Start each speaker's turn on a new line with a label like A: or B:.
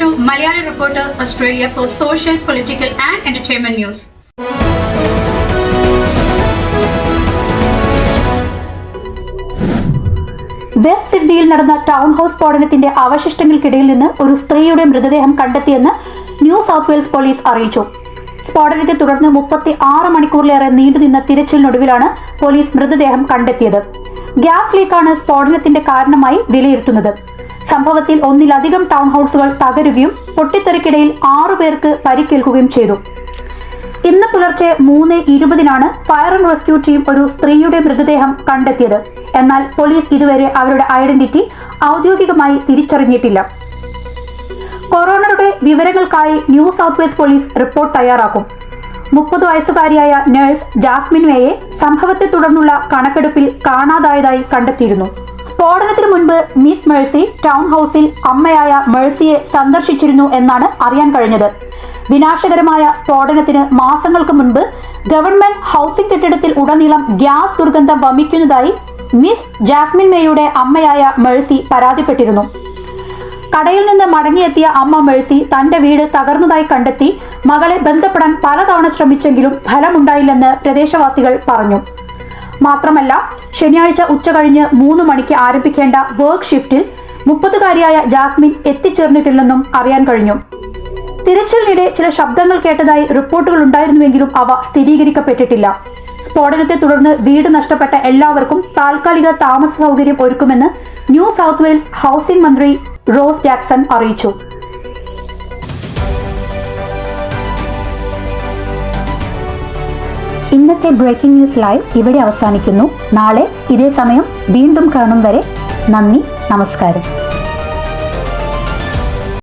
A: to reporter Australia for social political and entertainment news
B: west സിഡ്നിയിൽ നടന്ന town house സ്ഫോടനത്തിന്റെ അവശിഷ്ടങ്ങൾക്കിടയിൽ നിന്ന് ഒരു സ്ത്രീയുടെ മൃതദേഹം കണ്ടെത്തിയെന്ന് ന്യൂ സൗത്ത് വെയിൽസ് പോലീസ് അറിയിച്ചു. സ്ഫോടനത്തെ തുടർന്ന് മുപ്പത്തി ആറ് മണിക്കൂറിലേറെ നീണ്ടുനിന്ന തിരച്ചിലിനൊടുവിലാണ് പോലീസ് മൃതദേഹം കണ്ടെത്തിയത്. ഗ്യാസ് ലീക്കാണ് സ്ഫോടനത്തിന്റെ കാരണമായി വിലയിരുത്തുന്നത്. സംഭവത്തിൽ ഒന്നിലധികം ടൗൺ ഹൗസുകൾ തകരുകയും പൊട്ടിത്തെറിക്കിടയിൽ ആറു പേർക്ക് പരിക്കേൽക്കുകയും ചെയ്തു. ഇന്ന് പുലർച്ചെ മൂന്ന് ഇരുപതിനാണ് ഫയർ ആൻഡ് റെസ്ക്യൂ ടീം ഒരു സ്ത്രീയുടെ മൃതദേഹം കണ്ടെത്തിയത്. എന്നാൽ പോലീസ് ഇതുവരെ അവരുടെ ഐഡന്റിറ്റി ഔദ്യോഗികമായി തിരിച്ചറിഞ്ഞിട്ടില്ല. കൊറോണയുടെ വിവരങ്ങൾക്കായി New South West police report തയ്യാറാക്കും. മുപ്പത് വയസ്സുകാരിയായ നഴ്സ് ജാസ്മിൻ മേയെ സംഭവത്തെ തുടർന്നുള്ള കണക്കെടുപ്പിൽ കാണാതായതായി കണ്ടെത്തിയിരുന്നു. സ്ഫോടനത്തിന് മുൻപ് മിസ് മേഴ്സി ടൗൺ ഹൗസിൽ അമ്മയായ മേഴ്സിയെ സന്ദർശിച്ചിരുന്നു എന്നാണ് അറിയാൻ കഴിഞ്ഞത്. വിനാശകരമായ സ്ഫോടനത്തിന് മാസങ്ങൾക്ക് മുൻപ് ഗവൺമെന്റ് ഹൗസിംഗ് കെട്ടിടത്തിൽ ഉടനീളം ഗ്യാസ് ദുർഗന്ധം വമിക്കുന്നതായി മിസ് ജാസ്മിൻ മേയുടെ അമ്മയായ മേഴ്സി പരാതിപ്പെട്ടിരുന്നു. കടയിൽ നിന്ന് മടങ്ങിയെത്തിയ അമ്മ മേഴ്സി തന്റെ വീട് തകർന്നതായി കണ്ടെത്തി മകളെ ബന്ധപ്പെടാൻ പലതവണ ശ്രമിച്ചെങ്കിലും ഫലമുണ്ടായില്ലെന്ന് പ്രദേശവാസികൾ പറഞ്ഞു. മാത്രമല്ല ശനിയാഴ്ച ഉച്ച കഴിഞ്ഞ് മൂന്ന് മണിക്ക് ആരംഭിക്കേണ്ട വർക്ക് ഷിഫ്റ്റിൽ മുപ്പതുകാരിയായ ജാസ്മിൻ എത്തിച്ചേർന്നിട്ടില്ലെന്നും അറിയാൻ കഴിഞ്ഞു. തിരച്ചിലിനിടെ ചില ശബ്ദങ്ങൾ കേട്ടതായി റിപ്പോർട്ടുകൾ ഉണ്ടായിരുന്നുവെങ്കിലും അവ സ്ഥിരീകരിക്കപ്പെട്ടിട്ടില്ല. സ്ഫോടനത്തെ തുടർന്ന് വീട് നഷ്ടപ്പെട്ട എല്ലാവർക്കും താൽക്കാലിക താമസ സൗകര്യം ഒരുക്കുമെന്ന് ന്യൂ സൗത്ത് വെയിൽസ് ഹൗസിംഗ് മന്ത്രി റോസ് ജാക്സൺ അറിയിച്ചു. ഇന്നത്തെ ബ്രേക്കിംഗ് ന്യൂസ് ലൈവ് ഇവിടെ അവസാനിക്കുന്നു. നാളെ ഇതേ സമയം വീണ്ടും കാണും വരെ നന്ദി നമസ്കാരം.